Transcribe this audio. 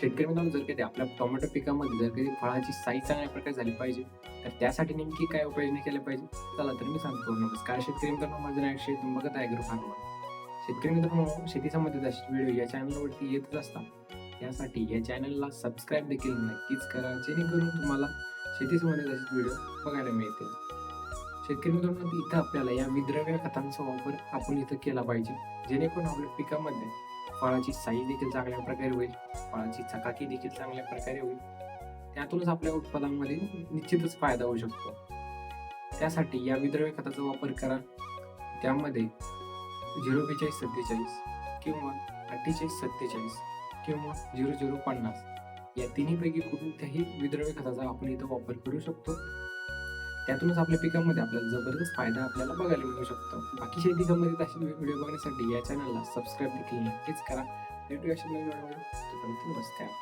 शेतकरी मित्रांनो जर कधी आपल्या टोमॅटो पिकामध्ये जर कधी फळाची साईज चांगल्या प्रकारे झाली पाहिजे तर त्यासाठी नेमकी काय उपाययोजना केल्या पाहिजे? चला तर मी सांगतो. नमस्कार शेतकरी मित्रांनो माझं नाव शेत बघत आहे ग्रुप शेतकरी मित्रांनो शेती संबंधित असे व्हिडिओ या चॅनलवरती येतच असतात. त्यासाठी या चॅनलला सबस्क्राईब देखील नक्कीच करा जेणेकरून तुम्हाला शेती संबंधित असे व्हिडिओ बघायला मिळतील. शेतकरी मित्रांनो इथं आपल्याला या विद्रव्य खतांचा वापर आपण इथं केला पाहिजे जेणेकरून आपल्या पिकामध्ये फळाची साईज देखील चांगल्या प्रकारे होईल. फळाची चकाकी देखील चांगल्या प्रकारे होईल. त्यातूनच आपल्या उत्पादनामध्ये निश्चितच फायदा होऊ शकतो. त्यासाठी या विद्रव्य खताचा वापर करा. त्यामध्ये झिरो बेचाळीस सत्तेचाळीस किंवा अठ्ठेचाळीस सत्तेचाळीस किंवा झिरो झिरो पन्नास या तिन्हीपैकी कोणत्याही विद्रव्य खताचा आपण इथं वापर करू शकतो. त्यातूनच आपल्या पिकामध्ये आपल्याला जबरदस्त फायदा आपल्याला बघायला मिळू शकतो. बाकी शेती संबंधित असे व्हिडिओ बघण्यासाठी या चॅनलला सबस्क्राईब देखील नक्कीच करा. भेटूया नवीन नमस्कार.